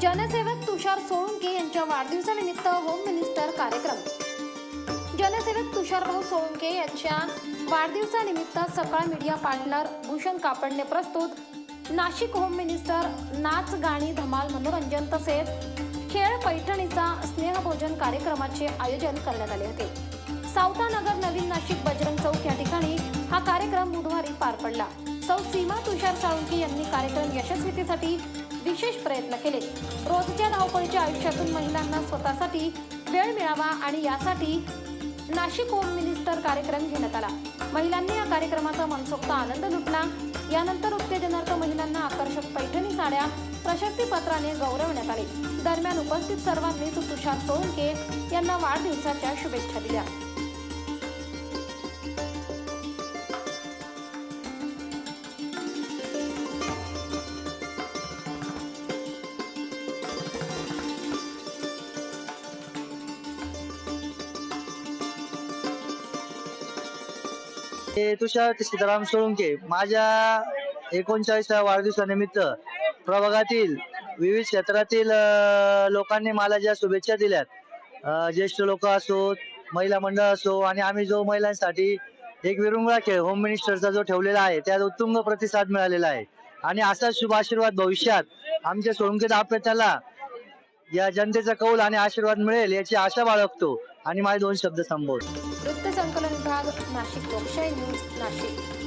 जनसेवक तुषार सोळुंके यांच्या वाढदिवसानिमित्त home minister कार्यक्रम. जनसेवक तुषारभाऊ सोळुंके यांच्या वाढदिवसानिमित्त सकाळ मीडिया पार्टनर भूषण कापडने प्रस्तुत नाशिक होम मिनिस्टर नाच गाणी धमाल मनोरंजन तसेच खेळ पैठणीचा स्नेहभोजन कार्यक्रमाचे आयोजन करण्यात आले होते. सावतानगर नवीन नाशिक बजरंग चौक या ठिकाणी हा कार्यक्रम बुधवारी पार पडला. सौ सीमा तुषार साळुंके यांनी कार्यक्रम यशस्वीतेसाठी विशेष प्रयत्न केले. रोजच्या धावपळीच्या आयुष्यातून महिलांना स्वतःसाठी वेळ मिळावा आणि यासाठी नाशिक होम मिनिस्टर कार्यक्रम घेण्यात आला. महिलांनी या कार्यक्रमाचा मनसोक्त आनंद लुटला. यानंतर उत्तेजनार्थ महिलांना आकर्षक पैठणी साड्या प्रशस्तीपत्राने गौरवण्यात आले. दरम्यान उपस्थित सर्वांनीच तुषार सोळंके यांना वाढदिवसाच्या शुभेच्छा दिल्या. हे तुषार सीताराम सोळंके माझ्या एकोणचाळीसव्या वाढदिवसानिमित्त प्रभागातील विविध क्षेत्रातील लोकांनी मला ज्या शुभेच्छा दिल्यात ज्येष्ठ लोक असोत महिला मंडळ असो आणि आम्ही जो महिलांसाठी एक विरुंगळा खेळ होम मिनिस्टरचा जो ठेवलेला आहे त्यात उत्तुंग प्रतिसाद मिळालेला आहे. आणि असा शुभ आशीर्वाद भविष्यात आमच्या सोळंके दाम्पत्याला या जनतेचा कौल आणि आशीर्वाद मिळेल याची आशा बाळगतो. आणि माझे दोन शब्द संबोध वृत्त संकलन विभाग नाशिक लोकशाही न्यूज नाशिक.